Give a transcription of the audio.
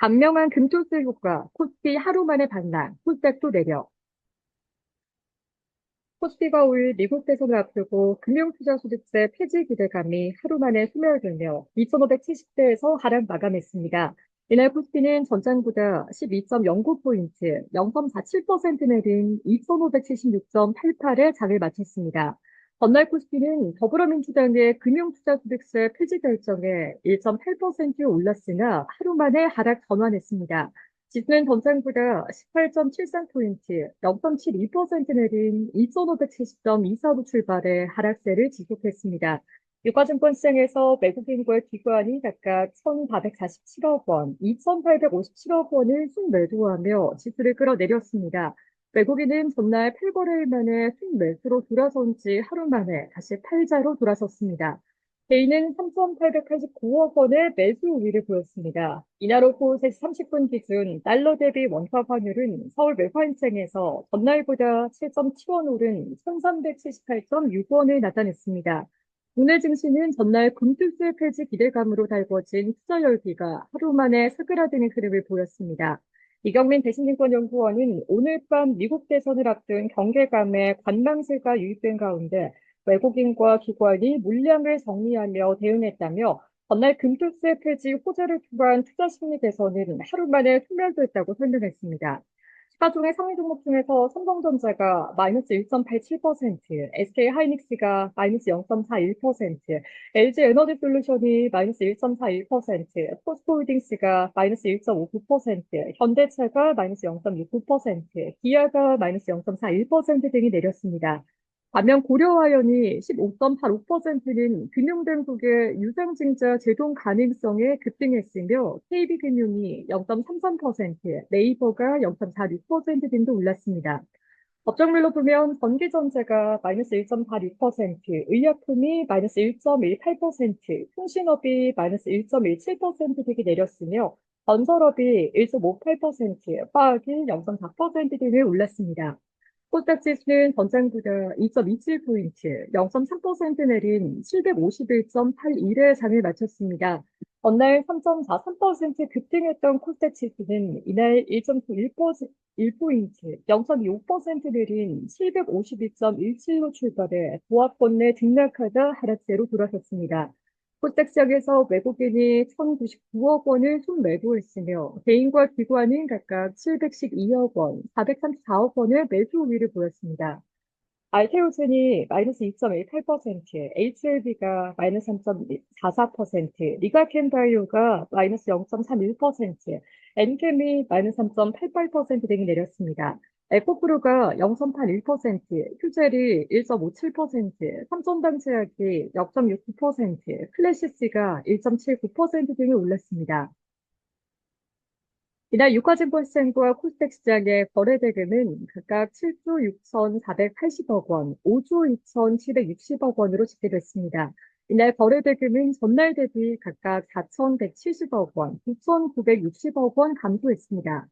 단명한 금토스 효과, 코스피 하루 만에 반락, 코스닥도 내려. 코스피가 올 미국 대선을 앞두고 금융투자소득세 폐지 기대감이 하루 만에 소멸되며 2,570대에서 하락 마감했습니다. 이날 코스피는 전장보다 12.09포인트, 0.47% 내린 2,576.88에 장을 마쳤습니다. 전날 코스피는 더불어민주당의 금융투자소득세 폐지 결정에 1.8% 올랐으나 하루 만에 하락 전환했습니다. 지수는 전장보다 18.73포인트, 0.72% 내린 2,570.24로 출발해 하락세를 지속했습니다. 유가증권 시장에서 외국인과 기관이 각각 1,447억 원, 2,857억 원을 순매도하며 지수를 끌어내렸습니다. 외국인은 전날 8거래일 만에 순매수로 돌아선 지 하루 만에 다시 팔자로 돌아섰습니다. 개인은 3,889억 원의 매수 우위를 보였습니다. 이날 오후 3시 30분 기준 달러 대비 원화 환율은 서울 매화인증에서 전날보다 7.7원 오른 1,378.6원을 나타냈습니다. 오늘 증시는 전날 금투세 폐지 기대감으로 달궈진 투자 열기가 하루 만에 사그라드는 흐름을 보였습니다. 이경민 대신증권연구원은 오늘 밤 미국 대선을 앞둔 경계감에 관망세가 유입된 가운데 외국인과 기관이 물량을 정리하며 대응했다며 전날 금투세 폐지 호재를 투구한 투자 심리 개선은 하루 만에 소멸됐다고 설명했습니다. 시가총액 상위 종목 중에서 삼성전자가 마이너스 1.87%, SK 하이닉스가 마이너스 0.41%, LG 에너지 솔루션이 마이너스 1.41%, 포스코홀딩스가 마이너스 1.59%, 현대차가 마이너스 0.69%, 기아가 마이너스 0.41% 등이 내렸습니다. 반면 고려화연이 15.85%는 금융당국의 유상증자 제동 가능성에 급등했으며 KB금융이 0.33%, 네이버가 0.46% 등도 올랐습니다. 업종별로 보면 전기전자가 마이너스 1.46%, 의약품이 마이너스 1.18%, 통신업이 마이너스 1.17% 등이 내렸으며 건설업이 1.58%, 화학이 0.4% 등을 올랐습니다. 코스닥 지수는 전장보다 2.27포인트, 0.3% 내린 751.81의 장을 마쳤습니다. 전날 3.43% 급등했던 코스닥 지수는 이날 1.91포인트, 0.25% 내린 752.17로 출발해 보합권 내 등락하다 하락세로 돌아섰습니다. 코스닥 시장에서 외국인이 1,099억 원을 순매도 했으며 개인과 기관은 각각 712억 원, 434억 원의 매수 우위를 보였습니다. 알테오젠이 마이너스 2.18%, HLB가 마이너스 3.44%, 리가켄바이오가 마이너스 0.31%, 엔캠이 마이너스 3.88% 등이 내렸습니다. 에코프로가 0.81%, 휴젤이 1.57%, 삼성당제약이 0.69%, 클래시스가 1.79% 등이 올랐습니다. 이날 유가증권시장과 코스닥 시장의 거래 대금은 각각 7조 6,480억 원, 5조 2,760억 원으로 집계됐습니다. 이날 거래 대금은 전날 대비 각각 4,170억 원, 9,960억 원 감소했습니다.